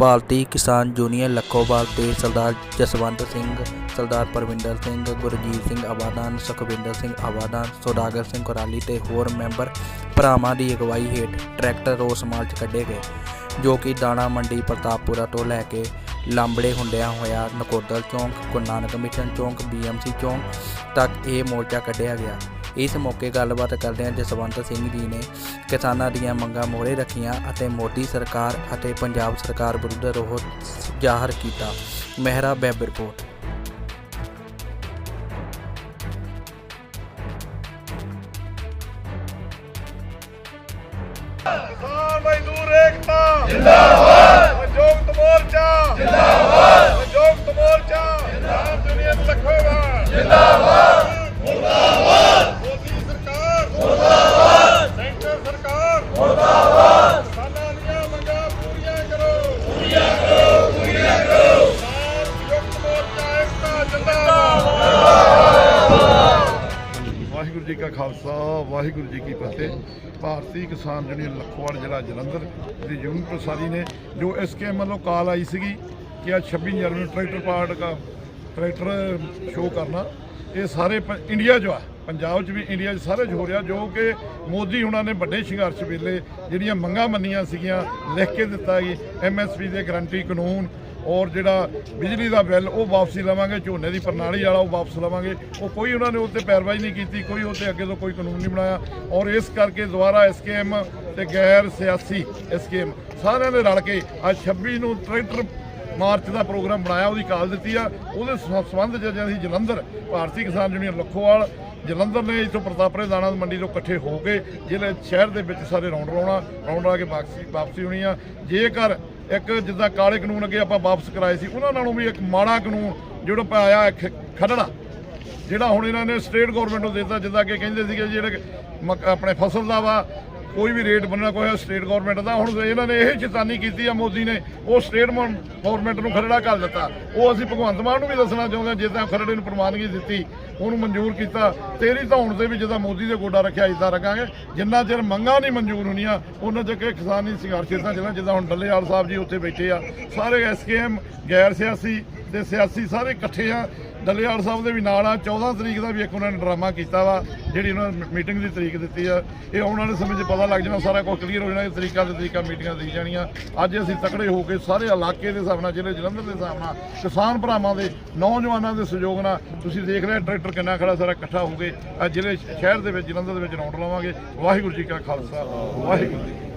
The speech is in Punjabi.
ਭਾਰਤੀ ਕਿਸਾਨ ਯੂਨੀਅਨ ਲੱਖੋਵਾਲ 'ਤੇ ਸਰਦਾਰ ਜਸਵੰਤ ਸਿੰਘ, ਸਰਦਾਰ ਪਰਵਿੰਦਰ ਸਿੰਘ, ਗੁਰਜੀਤ ਸਿੰਘ ਆਬਾਦਾਨ ਸੁਖਵਿੰਦਰ ਸਿੰਘ ਆਵਾਦਾਨ, ਸੌਦਾਗਰ ਸਿੰਘ ਕੁਰਾਲੀ ਤੇ ਹੋਰ ਮੈਂਬਰ ਭਰਾਵਾਂ ਦੀ ਅਗਵਾਈ ਹੇਠ ਟਰੈਕਟਰ ਰੋਸ ਮਾਰਚ ਕੱਢੇ ਗਏ, ਜੋ ਕਿ ਦਾਣਾ ਮੰਡੀ ਪ੍ਰਤਾਪਪੁਰਾ ਤੋਂ ਲੈ ਕੇ ਲਾਂਬੜੇ ਹੁੰਦਿਆਂ ਹੋਇਆ ਨਕੋਦਰ ਚੌਂਕ, ਗੁਰੂ ਨਾਨਕ ਮਿਸ਼ਨ ਚੌਂਕ ਬੀਐਮਸੀ ਚੌਂਕ ਤੱਕ ਇਹ ਮੋਰਚਾ ਕੱਢਿਆ ਗਿਆ। ਇਸ ਮੌਕੇ ਗੱਲਬਾਤ ਕਰਦਿਆਂ ਜਸਵੰਤ ਸਿੰਘ ਜੀ ਨੇ ਕਿਸਾਨਾਂ ਦੀਆਂ ਮੰਗਾਂ ਮੋਹਰੇ ਰੱਖੀਆਂ ਅਤੇ ਮੋਦੀ ਸਰਕਾਰ ਅਤੇ ਪੰਜਾਬ ਸਰਕਾਰ ਵਿਰੁੱਧ ਰੋਹ ਜ਼ਾਹਰ ਕੀਤਾ। Mehra web report. ਕਿਸਾਨ ਮਜ਼ਦੂਰ ਏਕਤਾ। ਜਿੰਦਾਬਾਦ। ਸੰਯੁਕਤ ਮੋਰਚਾ। ਜਿੰਦਾਬਾਦ। ਸੰਯੁਕਤ ਮੋਰਚਾ। ਜਿੰਦਾਬਾਦ ਦੁਨੀਆ ਲੱਖੋਵਾਲ ਜਿੰਦਾਬਾਦ। ਵਾਹਿਗੁਰੂ ਜੀ ਕਾ ਖਾਲਸਾ, ਵਾਹਿਗੁਰੂ ਜੀ ਕੀ ਫਤਿਹ। ਭਾਰਤੀ ਕਿਸਾਨ ਯੂਨੀਅਨ ਲਖਵਾੜ ਜ਼ਿਲ੍ਹਾ ਜਲੰਧਰ ਦੀ ਯੂਨੀਅਨ ਪ੍ਰਸਾਰੀ ਨੇ, ਜੋ ਐਸਕੇ ਵੱਲੋਂ ਕਾਲ ਆਈ ਸੀਗੀ ਕਿ ਅੱਜ 26 ਜਨਵਰੀ ਨੂੰ ਟਰੈਕਟਰ ਪਾਰਟ ਦਾ ਟਰੈਕਟਰ ਸ਼ੋਅ ਕਰਨਾ। ਇਹ ਸਾਰੇ ਪ- ਇੰਡੀਆ 'ਚ ਆ। ਪੰਜਾਬ 'ਚ ਵੀ ਇੰਡੀਆ 'ਚ ਸਾਰੇ 'ਚ ਹੋ ਰਿਹਾ, ਜੋ ਕਿ ਮੋਦੀ ਹੁਣਾਂ ਨੇ ਵੱਡੇ ਸੰਘਰਸ਼ ਵੇਲੇ ਜਿਹੜੀਆਂ ਮੰਗਾਂ ਮੰਨੀਆਂ ਸੀਗੀਆਂ, ਲਿਖ ਕੇ ਦਿੱਤਾ ਕਿ ਐਮਐਸਪੀ ਦੇ ਗਰੰਟੀ ਕਾਨੂੰਨ ਔਰ ਜਿਹੜਾ ਬਿਜਲੀ ਦਾ ਬਿੱਲ, ਉਹ ਵਾਪਸੀ ਲਵਾਂਗੇ, ਝੋਨੇ ਦੀ ਪ੍ਰਣਾਲੀ ਵਾਲਾ ਉਹ ਵਾਪਸ ਲਵਾਂਗੇ। ਉਹ ਕੋਈ ਉਹਨਾਂ ਨੇ ਉੱਤੇ ਪੈਰਵਾਈ ਨਹੀਂ ਕੀਤੀ, ਕੋਈ ਉੱਤੇ ਅੱਗੇ ਤੋਂ ਕੋਈ ਕਾਨੂੰਨ ਨਹੀਂ ਬਣਾਇਆ। ਔਰ ਇਸ ਕਰਕੇ ਦੁਬਾਰਾ ਐਸਕੇਐਮ ਤੇ ਗੈਰ ਸਿਆਸੀ ਐਸਕੇਐਮ ਸਾਰਿਆਂ ਨੇ ਰਲ ਕੇ ਅੱਜ 26 ਨੂੰ ਟਰੈਕਟਰ ਮਾਰਚ ਦਾ ਪ੍ਰੋਗਰਾਮ ਬਣਾਇਆ, ਉਹਦੀ ਕਾਲ ਦਿੱਤੀ ਆ। ਉਹਦੇ ਸ- ਸੰਬੰਧ ਚ ਅਸੀਂ ਜਲੰਧਰ, ਭਾਰਤੀ ਕਿਸਾਨ ਯੂਨੀਅਨ, ਲੱਖੋਵਾਲ ਜਲੰਧਰ ਨੇ ਇਥੋਂ ਪ੍ਰਤਾਪਰੇ ਦਾਣਾ ਮੰਡੀ ਤੋਂ ਇਕੱਠੇ ਹੋ ਕੇ ਜ਼ਿਲ੍ਹੇ ਸ਼ਹਿਰ ਦੇ ਵਿੱਚ ਸਾਰੇ ਰੌਂਡ ਲਾਉਣਾ, ਰੌਂਡ ਲਾ ਕੇ ਵਾਪਸੀ ਵਾਪਸੀ ਹੋਣੀ ਆ। ਜੇਕਰ ਇੱਕ ਜਿੱਦਾਂ ਕਾਲੇ ਕਾਨੂੰਨ ਅੱਗੇ ਆਪਾਂ ਵਾਪਸ ਕਰਾਏ ਸੀ, ਉਹਨਾਂ ਨਾਲੋਂ ਵੀ ਇੱਕ ਮਾੜਾ ਕਾਨੂੰਨ ਜਿਹੜਾ ਪਾਇਆ ਹੈ ਖੱਡਣਾ ਜਿਹੜਾ ਹੁਣ ਇਹਨਾਂ ਨੇ ਸਟੇਟ ਗਵਰਨਮੈਂਟ ਨੂੰ ਦਿੱਤਾ, ਜਿੱਦਾਂ ਕਿ ਕਹਿੰਦੇ ਸੀਗੇ ਜਿਹੜੇ ਮਕ- ਆਪਣੇ ਫਸਲ ਦਾ ਵਾ ਕੋਈ ਵੀ ਰੇਟ ਬੰਨਣਾ ਕੋਈ ਸਟੇਟ ਗਵਰਨਮੈਂਟ ਦਾ, ਹੁਣ ਇਹਨਾਂ ਨੇ ਇਹ ਚੇਤਾਨੀ ਕੀਤੀ ਆ ਮੋਦੀ ਨੇ, ਉਹ ਸਟੇਟ ਗਵਰਨਮੈਂਟ ਨੂੰ ਖਰੜਾ ਕਰ ਦਿੱਤਾ। ਉਹ ਅਸੀਂ ਭਗਵੰਤ ਮਾਨ ਨੂੰ ਵੀ ਦੱਸਣਾ ਚਾਹੁੰਦੇ ਹਾਂ ਜਿੱਦਾਂ ਖਰੜੇ ਨੂੰ ਪ੍ਰਵਾਨਗੀ ਦਿੱਤੀ, ਉਹਨੂੰ ਮਨਜ਼ੂਰ ਕੀਤਾ। ਤੇਰੀ ਧੌਣ ਤੇ ਵੀ ਜਿੱਦਾਂ ਮੋਦੀ ਦੇ ਗੋਡਾ ਰੱਖਿਆ ਇਦਾਂ ਰੱਖਾਂਗੇ। ਜਿੰਨਾ ਚਿਰ ਮੰਗਾਂ ਨਹੀਂ ਮਨਜ਼ੂਰ ਹੋਣੀਆਂ ਉਹਨਾਂ 'ਚ ਕਿ ਕਿਸਾਨੀ ਸੰਘਰਸ਼ ਇਦਾਂ ਚੱਲਣਾ ਜਿੱਦਾਂ ਹੁਣ ਡੱਲੇਵਾਲ ਸਾਹਿਬ ਜੀ ਉੱਥੇ ਬੈਠੇ ਆ। ਸਾਰੇ ਐਸਕੇਐਮ ਗੈਰ ਸਿਆਸੀ ਤੇ ਸਿਆਸੀ ਸਾਰੇ ਇਕੱਠੇ ਆ। ਡੱਲੇਵਾਲ ਸਾਹਿਬ ਦੇ ਵੀ ਨਾਲ ਆ। 14 ਤਰੀਕ ਦਾ ਵੀ ਇੱਕ ਉਹਨਾਂ ਨੇ ਡਰਾਮਾ ਕੀਤਾ ਵਾ, ਜਿਹੜੀ ਉਹਨਾਂ ਨੇ ਮੀਟਿੰਗ ਦੀ ਤਰੀਕ ਦਿੱਤੀ ਆ। ਇਹ ਆਉਣ ਵਾਲੇ ਸਮੇਂ 'ਚ ਪਤਾ ਲੱਗ ਜਾਣਾ, ਸਾਰਾ ਕੁਝ ਕਲੀਅਰ ਹੋ ਜਾਣਾ, ਇਹ ਤਰੀਕਾ ਤੇ ਤਰੀਕਾ ਮੀਟਿੰਗਾਂ ਦੇਈ ਜਾਣੀਆਂ। ਅੱਜ ਅਸੀਂ ਤਕੜੇ ਹੋ ਕੇ ਸਾਰੇ ਇਲਾਕੇ ਦੇ ਹਿਸਾਬ ਨਾਲ, ਜ਼ਿਲ੍ਹੇ ਜਲੰਧਰ ਦੇ ਹਿਸਾਬ ਨਾਲ, ਕਿਸਾਨ ਭਰਾਵਾਂ ਦੇ, ਨੌਜਵਾਨਾਂ ਦੇ ਸਹਿਯੋਗ ਨਾਲ ਤੁਸੀਂ ਦੇਖ ਰਹੇ ਟਰੈਕਟਰ ਕਿੰਨਾ ਖੜਾ, ਸਾਰਾ ਇਕੱਠਾ ਹੋ ਕੇ ਅੱਜ ਜ਼ਿਲ੍ਹੇ ਸ਼ਹਿਰ ਦੇ ਵਿੱਚ, ਜਲੰਧਰ ਦੇ ਵਿੱਚ ਰੌਂਡ ਲਾਵਾਂਗੇ। ਵਾਹਿਗੁਰੂ ਜੀ ਕਾ ਖਾਲਸਾ, ਵਾਹਿਗੁਰੂ ਜੀ